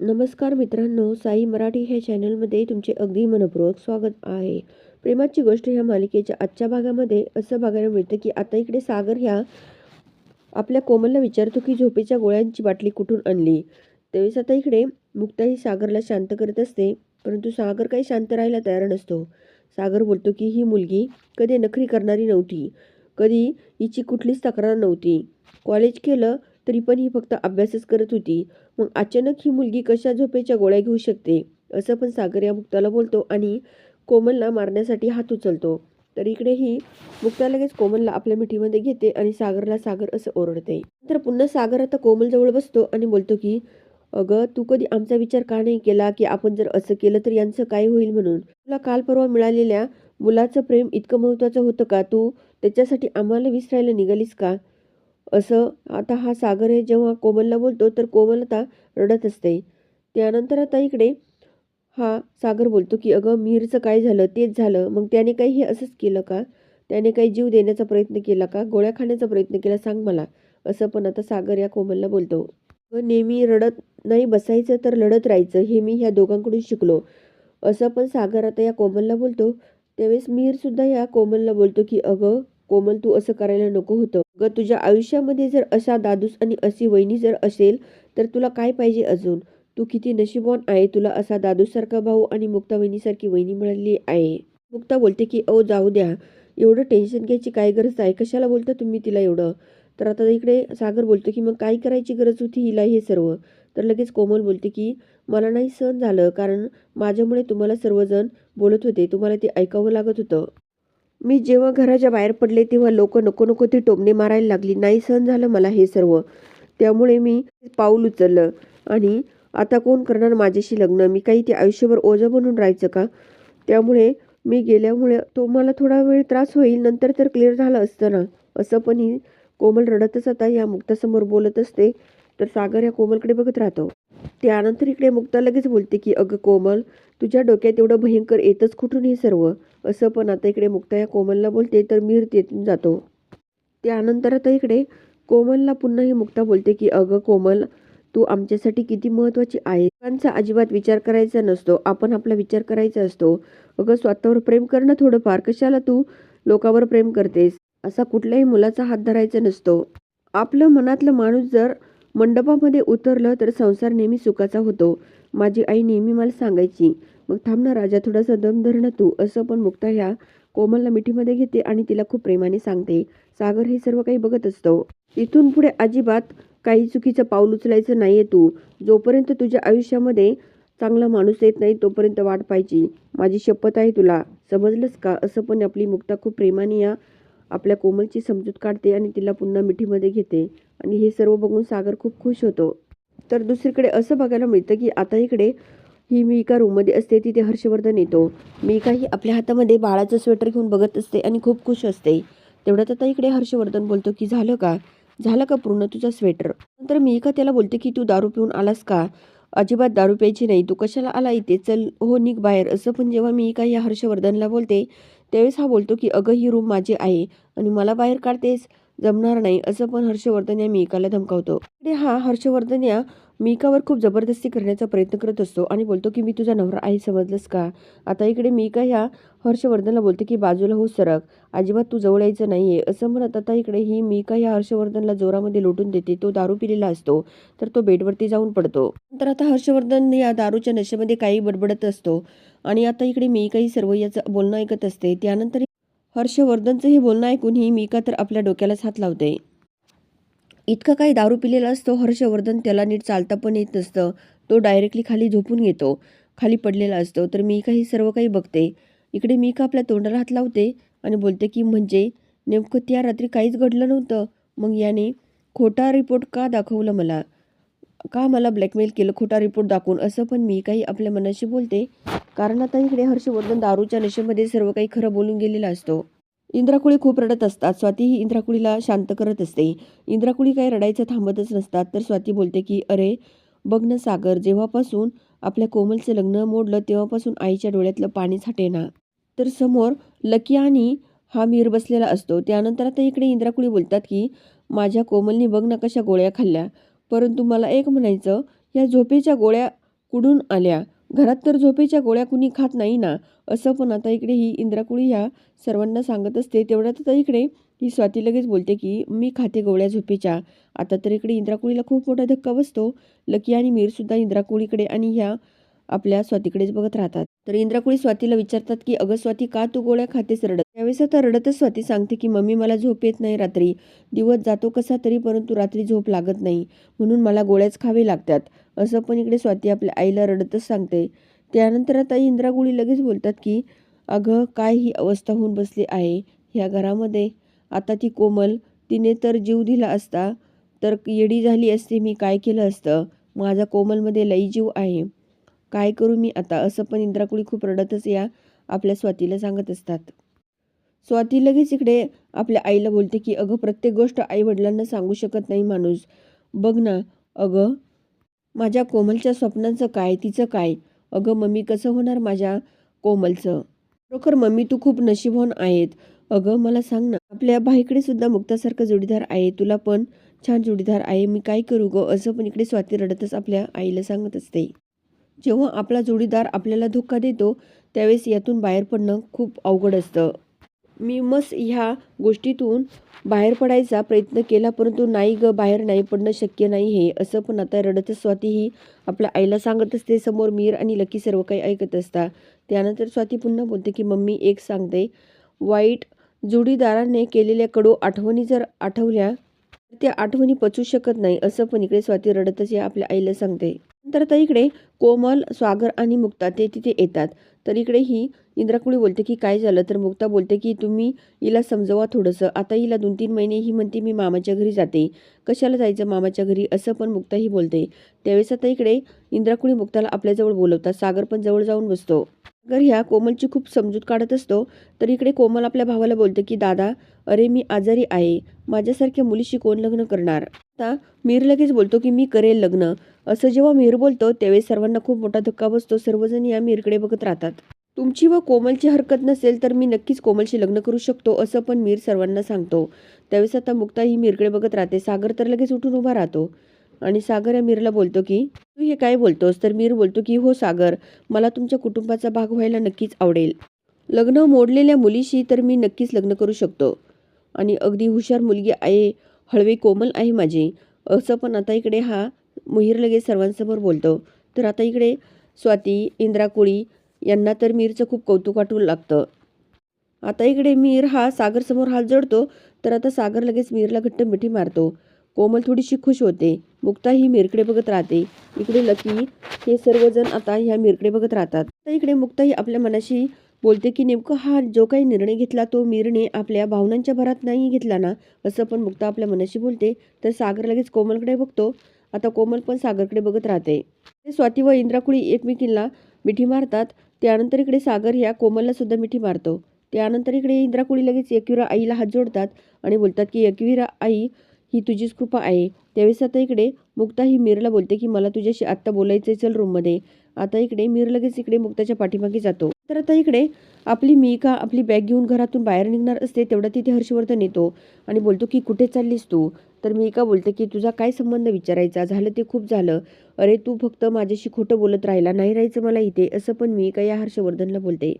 नमस्कार मित्रांनो साई मराठी ह्या चॅनलमध्ये तुमचे अगदी मनपूर्वक स्वागत आहे. प्रेमाची गोष्ट ह्या मालिकेच्या आजच्या भागामध्ये असं बघायला मिळतं की आता इकडे सागर ह्या आपल्या कोमलला विचारतो की झोपेच्या गोळ्यांची बाटली कुठून आणली? त्यावेळेस आता इकडे मुक्ता ही सागरला शांत करत असते परंतु सागर काही शांत राहायला तयार नसतो. सागर बोलतो की ही मुलगी कधी नखरी करणारी नव्हती कधी हिची कुठलीच तक्रार नव्हती. कॉलेज केलं तरी पण ही फक्त अभ्यासच करत होती. मग अचानक ही मुलगी कशा झोपेच्या गोळ्या घेऊ शकते? असं पण सागर या मुक्ताला बोलतो आणि कोमलला मारण्यासाठी हात उचलतो. तर इकडे ही मुक्ता लगेच कोमलला आपल्या मिठीमध्ये घेते आणि सागरला सागर असं ओरडते. तर पुन्हा सागर आता कोमलजवळ बसतो आणि बोलतो की अगं तू कधी आमचा विचार का नाही केला की आपण जर असं केलं तर यांचं काय होईल म्हणून? तुला काल परवा मिळालेल्या मुलाचं प्रेम इतकं महत्त्वाचं होतं का? तू त्याच्यासाठी आम्हाला विसरायला निघालीस का? असं आता हा सागर आहे जेव्हा कोमलला बोलतो तर कोमल आता रडत असते. त्यानंतर आता इकडे हा सागर बोलतो की अगं मीरचं काय झालं? तेच झालं. मग त्याने काही हे असंच केलं का? त्याने काही जीव देण्याचा प्रयत्न केला का? गोळ्या खाण्याचा प्रयत्न केला सांग मला. असं पण आता सागर या कोमलला बोलतो. व नेहमी रडत नाही बसायचं तर लढत राहायचं. हे मी ह्या दोघांकडून शिकलो. असं पण सागर आता या कोमलला बोलतो. त्यावेळेस मीरसुद्धा या कोमलला बोलतो की अगं कोमल तू असं करायला नको होतं. ग तुझ्या आयुष्यामध्ये जर असा दादूस आणि अशी वहिनी जर असेल तर तुला काय पाहिजे अजून? तू किती नशीबवान आहे तुला असा दादूसारखा भाऊ आणि मुक्ता वहिनीसारखी वहिनी मिळाली आहे. मुक्ता बोलते की ओ जाऊ द्या. एवढं टेन्शन घ्यायची काय गरज आहे? कशाला बोलता तुम्ही तिला एवढं? तर आता इकडे सागर बोलतो की मग काय करायची गरज होती हिला हे सर्व? तर लगेच कोमल बोलते की मला नाही सहन झालं कारण माझ्यामुळे तुम्हाला सर्वजण बोलत होते. तुम्हाला ते ऐकावं लागत होतं. मी जेव्हा घराच्या बाहेर पडले तेव्हा लोक नको नको ती टोमणे मारायला लागली. नाही सहन झालं मला हे सर्व. त्यामुळे मी पाऊल उचललं. आणि आता कोण करणार माझ्याशी लग्न? मी काही ते आयुष्यभर ओझं बनून राहायचं का? त्यामुळे मी गेल्यामुळे तो मला थोडा वेळ त्रास होईल नंतर तर क्लिअर झालं असतं ना. असं पण ही कोमल रडतच आता या मुक्तासमोर बोलत असते. तर सागर या कोमलकडे बघत राहतो. त्यानंतर इकडे मुक्ता लगेच बोलते की अगं कोमल तुझ्या डोक्यात एवढं भयंकर येतच कुठून हे सर्व? असं पण आता इकडे मुक्ता या कोमलला बोलते तर मीर तेथून जातो. त्यानंतर आता इकडे कोमलला पुन्हा ही मुक्ता बोलते की अगं कोमल तू आमच्यासाठी किती महत्त्वाची आहे. लोकांचा अजिबात विचार करायचा नसतो. आपण आपला विचार करायचा असतो. अगं स्वतःवर प्रेम करणं थोडंफार. कशाला तू लोकांवर प्रेम करतेस? असा कुठल्याही मुलाचा हात धरायचा नसतो. आपलं मनातलं माणूस जर मंडपामध्ये उतरलं तर संसार नेहमी सुखाचा होतो. माझी आई नेहमी मला सांगायची मग थांब ना राजा थोडासा दम धर ना तू. असं पण मुक्ता ह्या कोमलला मिठीमध्ये घेते आणि तिला खूप प्रेमाने सांगते. सागर हे सर्व काही बघत असतो. इथून पुढे अजिबात काही चुकीचं पाऊल उचलायचं नाहीये तू. जोपर्यंत तुझ्या आयुष्यामध्ये चांगला माणूस येत नाही तोपर्यंत वाट पाहिजे माझी शपथ आहे तुला. समजलंच का? असं पण आपली मुक्ता खूप प्रेमाने या आपल्या कोमलची समजूत काढते आणि तिला पुन्हा मिठीमध्ये घेते. आणि हे सर्व बघून सागर खूप खुश होतो. तर दुसरीकडे असं बघायला मिळतं की आता इकडे ही मी एका रूममध्ये असते तिथे हर्षवर्धन येतो. मी काही आपल्या हातामध्ये बाळाचं स्वेटर घेऊन बघत असते आणि खूप खुश असते. तेवढ्यात आता इकडे हर्षवर्धन बोलतो की झालं का? झालं का पूर्ण तुझं स्वेटर नंतर मी एका त्याला बोलते की तू दारू पिऊन आलास का? अजिबात दारू प्यायची नाही. तू कशाला आला इथे? चल हो निघ बाहेर. असं पण जेव्हा मी एका या हर्षवर्धनला बोलते त्यावेळेस हा बोलतो की अगं ही रूम माझी आहे आणि मला बाहेर काढतेस. जमणार नाही असं पण हर्षवर्धन या मिकाला धमकावतो. इकडे हा हर्षवर्धन या मीकावर खूप जबरदस्ती करण्याचा प्रयत्न करत असतो आणि बोलतो की मी तुझा नवरा आहे समजलंस का? आता इकडे मीका ह्या हर्षवर्धनला बोलते की बाजूला हो सरक अजिबात तू जवळ यायचं नाही आहे असं म्हणत आता इकडे ही मीका ह्या हर्षवर्धनला जोरामध्ये लोटून देते. तो दारू पिलेला असतो तर तो बेडवरती जाऊन पडतो. तर आता हर्षवर्धन या दारूच्या नशेमध्ये काही बडबडत असतो. आणि आता इकडे मिकाही सर्व याचं बोलणं ऐकत असते. त्यानंतर हर्षवर्धनचं हे बोलणं ऐकून ही मिका तर आपल्या डोक्यालाच हात लावते. इतकं काही दारू पिलेला असतो हर्षवर्धन त्याला नीट चालता पण येत नसतं. तो डायरेक्टली खाली झोपून घेतो. खाली पडलेला असतो. तर मी काही सर्व काही बघते. इकडे मी का आपल्या तोंडाला हात लावते आणि बोलते की म्हणजे नेमकं त्या रात्री काहीच घडलं नव्हतं? मग याने खोटा रिपोर्ट का दाखवलं मला? का मला ब्लॅकमेल केलं खोटा रिपोर्ट दाखवून? असं पण मी काही आपल्या मनाशी बोलते. कारण आता इकडे हर्षवर्धन दारूच्या नशेमध्ये सर्व काही खरं बोलून गेलेला असतो. इंद्राकुळी खूप रडत असतात. स्वाती ही इंद्राकुळीला शांत करत असते. इंद्राकुळी काही रडायचं थांबतच नसतात. तर स्वाती बोलते की अरे बघ ना सागर जेव्हापासून आपल्या कोमलचं लग्न मोडलं तेव्हापासून आईच्या डोळ्यातलं पाणीच हटेना. तर समोर लकी आणि हा मीर बसलेला असतो. त्यानंतर आता इकडे इंद्राकुळी बोलतात की माझ्या कोमलनी बघ ना कशा गोळ्या खाल्ल्या. परंतु मला एक म्हणायचं या झोपेच्या गोळ्या कुडून आल्या? घरात तर झोपेच्या गोळ्या कुणी खात नाही ना असं पण आता इकडे ही इंद्राकुळी ह्या सर्वांना सांगत असते. तेवढ्यात आता इकडे ही स्वाती लगेच बोलते की मी खाते गोळ्या झोपेच्या. आता तर इकडे इंद्राकुळीला खूप मोठा धक्का बसतो. लकी आणि मीरसुद्धा इंद्राकुळीकडे आणि ह्या आपल्या स्वातीकडेच बघत राहतात. तर इंद्राकुळी स्वातीला विचारतात की अगं स्वाती का तू गोळ्या खातेस रडत? त्यावेळेस आता रडतच स्वाती सांगते की मम्मी मला झोप येत नाही रात्री. दिवस जातो कसा तरी परंतु रात्री झोप लागत नाही. म्हणून मला गोळ्याच खावे लागतात. असं पण इकडे स्वाती आपल्या आईला रडतच सांगते. त्यानंतर आता इंद्रागुळी लगेच बोलतात की अगं काय ही अवस्था होऊन बसली आहे? ह्या घरामध्ये आता ती कोमल तिने तर जीव दिला असता तर येडी झाली असती मी काय केलं असतं? माझा कोमलमध्ये लई जीव आहे. काय करू मी आता? असं पण इंद्राकुळी खूप रडतच या आपल्या स्वातीला सांगत असतात. स्वाती लगेच इकडे आपल्या आईला बोलते की अगं प्रत्येक गोष्ट आई वडिलांना सांगू शकत नाही माणूस. बघ ना अगं माझ्या कोमलच्या स्वप्नांचं काय तिचं काय? अगं मम्मी कसं होणार माझ्या कोमलचं? खरोखर मम्मी तू खूप नशीबवान आहेत. अगं मला सांग ना आपल्या बाईकडे सुद्धा मुक्तासारखं जोडीदार आहे तुला पण छान जोडीदार आहे मी काय करू गं? असं पण इकडे स्वाती रडतच आपल्या आईला सांगत असते. जेव्हा आपला जोडीदार आपल्याला धोका देतो त्यावेळेस यातून बाहेर पडणं खूप अवघड असतं. मी मस्त ह्या गोष्टीतून बाहेर पडायचा प्रयत्न केला परंतु नाही ग बाहेर नाही पडणं शक्य नाही हे. असं पण आता रडत स्वाती ही आपल्या आईला सांगत असते समोर मीर आणि लकी सर्व काही ऐकत असता. त्यानंतर स्वाती पुन्हा बोलते की मम्मी एक सांगते. वाईट जोडीदाराने केलेल्या कडू आठवणी जर आठवल्या तर त्या आठवणी पचू शकत नाही. असं पण इकडे स्वाती रडतच या आपल्या आईला सांगते. नंतर आता इकडे कोमल स्वागर आणि मुक्ता ते तिथे येतात. तर इकडे ही इंद्राकुळी बोलते की काय झालं? तर मुक्ता बोलते की तुम्ही हिला समजवा थोडंसं. आता हिला दोन तीन महिने ही म्हणते मी मामाच्या घरी जाते. कशाला जायचं मामाच्या घरी? असं पण मुक्ता ही बोलते. त्यावेळेस आता इकडे इंद्राकुळी मुक्ताला आपल्याजवळ बोलवतात. सागर पण जवळ जाऊन बसतो. अगर ह्या कोमलची खूप समजूत काढत असतो. तर इकडे कोमल आपल्या भावाला बोलते की दादा अरे मी आजारी आहे. माझ्यासारख्या मुलीशी कोण लग्न करणार? आता मीर लगेच बोलतो की मी करेल लग्न. असं जेव्हा मीर बोलतो तेव्हा सर्वांना खूप मोठा धक्का बसतो. सर्वजण या मीरकडे बघत राहतात. तुमची व कोमलची हरकत नसेल तर मी नक्कीच कोमलशी लग्न करू शकतो असं पण मीर सर्वांना सांगतो. त्यावेळेस आता मुक्ता ही मीरकडे बघत राहते. सागर तर लगेच उठून उभा राहतो. आणि सागर या मीरला बोलतो की तू हे काय बोलतोस? तर मीर बोलतो की हो सागर मला तुमच्या कुटुंबाचा भाग व्हायला नक्कीच आवडेल. लग्न मोडलेल्या मुलीशी तर मी नक्कीच लग्न करू शकतो. आणि अगदी हुशार मुलगी आहे हळवी कोमल आहे माझी. असं पण आता इकडे हा मुहीर लगेच सर्वांसमोर बोलतो. तर आता इकडे स्वाती इंद्राकुळी यांना तर मीरचं खूप कौतुक वाटू लागतं. आता इकडे मीर हा सागरसमोर हात जोडतो. तर आता सागर लगेच मीरला घट्ट मिठी मारतो. कोमल थोडीशी खुश होते. मुक्ता ही मिरकडे बघत राहते. इकडे लकी हे सर्वजण आता ह्या मिरकडे बघत राहतात. तर इकडे मुक्ता ही आपल्या मनाशी बोलते की नेमकं हा जो काही निर्णय घेतला तो मीरने आपल्या भावनांच्या भरात नाही घेतला ना? असं पण मुक्ता आपल्या मनाशी बोलते. तर सागर लगेच कोमलकडे बघतो. आता कोमल पण सागरकडे बघत राहते. ते स्वाती व इंद्राकुळी एकमेकींना मिठी मारतात. त्यानंतर इकडे सागर ह्या कोमलला सुद्धा मिठी मारतो. त्यानंतर इकडे इंद्राकुळी लगेच एकविरा आईला हात जोडतात आणि बोलतात की एकविरा आई ही तुझीच कृपा आहे. त्यावेळेस आता इकडे मुक्ता ही मीरला बोलते की मला तुझ्याशी आत्ता बोलायचं चल रूममध्ये आता इकडे मीर लगेच इकडे मुक्ताच्या पाठीमागे जातो. तर आता इकडे आपली मिका आपली बॅग घेऊन घरातून बाहेर निघणार असते तेवढा तिथे हर्षवर्धन येतो आणि बोलतो की कुठे चाललीस तू? तर मिका बोलते की तुझा काय संबंध विचारायचा? झालं ते खूप झालं. अरे तू फक्त माझ्याशी खोटं बोलत राहिला नाही राहायचं मला इथे. असं पण मी का या हर्षवर्धनला बोलते.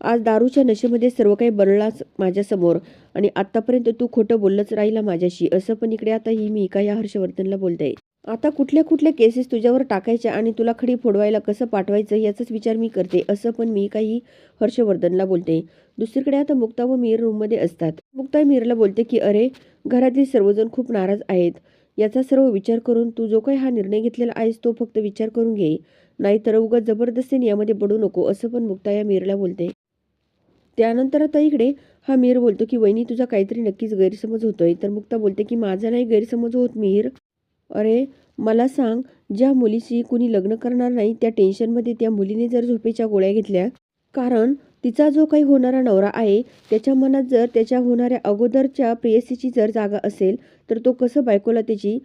आज दारूच्या नशेमध्ये सर्व काही बरळलाच माझ्यासमोर. आणि आत्तापर्यंत तू खोटं बोललंच राहिला माझ्याशी. असं पण इकडे आता ही मी का या हर्षवर्धनला बोलते. आता कुठल्या कुठल्या केसेस तुझ्यावर टाकायच्या आणि तुला खडी फोडवायला कसं पाठवायचं याचाच विचार मी करते. असं पण मी काही हर्षवर्धनला बोलते. दुसरीकडे आता मुक्ता व मीर रूममध्ये असतात. मुक्ता मीरला बोलते की अरे घरातील सर्वजण खूप नाराज आहेत. याचा सर्व विचार करून तू जो काही हा निर्णय घेतलेला आहेस तो फक्त विचार करून घे. नाहीतर उगाच जबरदस्तीने यामध्ये पडू नको. असं पण मुक्ता या मीरला बोलते. त्यानंतर आता इकडे हा मीर बोलतो की वहिनी तुझा काहीतरी नक्कीच गैरसमज होतोय. तर मुक्ता बोलते की माझा नाही गैरसमज होत मीर. अरे मला सांग ज्या मुलीशी कुणी लग्न करणार नाही त्या टेन्शनमध्ये त्या मुलीने जर झोपेच्या गोळ्या घेतल्या कारण तिचा जो काही होणारा नवरा आहे त्याच्या मनात जर त्याच्या होणाऱ्या अगोदरच्या प्रेयसीची जर जागा असेल तर तो कसं बायकोला त्याची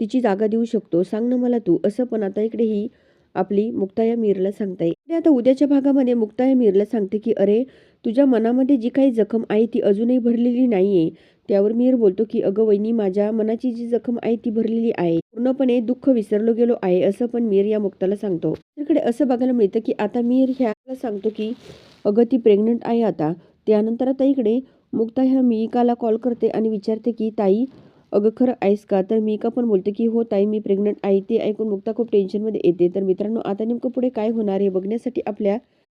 तिची जागा देऊ शकतो? सांग ना मला तू. असं पण आता इकडे ही आपली मुक्ताया मीरला सांगताय. आता उद्याच्या भागामध्ये मुक्ताया मीरला सांगते की अरे तुझ्या मनामध्ये जी काही जखम आहे ती अजूनही भरलेली नाही आहे त्यावर मीर बोलतो की अगं वहिनी माझ्या मनाची जी जखम आहे ती भरलेली आहे. पूर्णपणे दुःख विसरलो गेलो आहे असं पण मीर या मुक्ताला सांगतो. तिकडे असं बघायला मिळतं की आता मीर ह्याला सांगतो की अगं ती प्रेग्नंट आहे आता. त्यानंतर आता इकडे मुक्ता ह्या मिकाला कॉल करते आणि विचारते की ताई अगं खरं आहेस का? तर मिका पण बोलते की हो ताई मी प्रेग्नंट आहे. ते ऐकून मुक्ता खूप टेन्शनमध्ये येते. तर मित्रांनो आता नेमकं पुढे काय होणार हे बघण्यासाठी आपल्या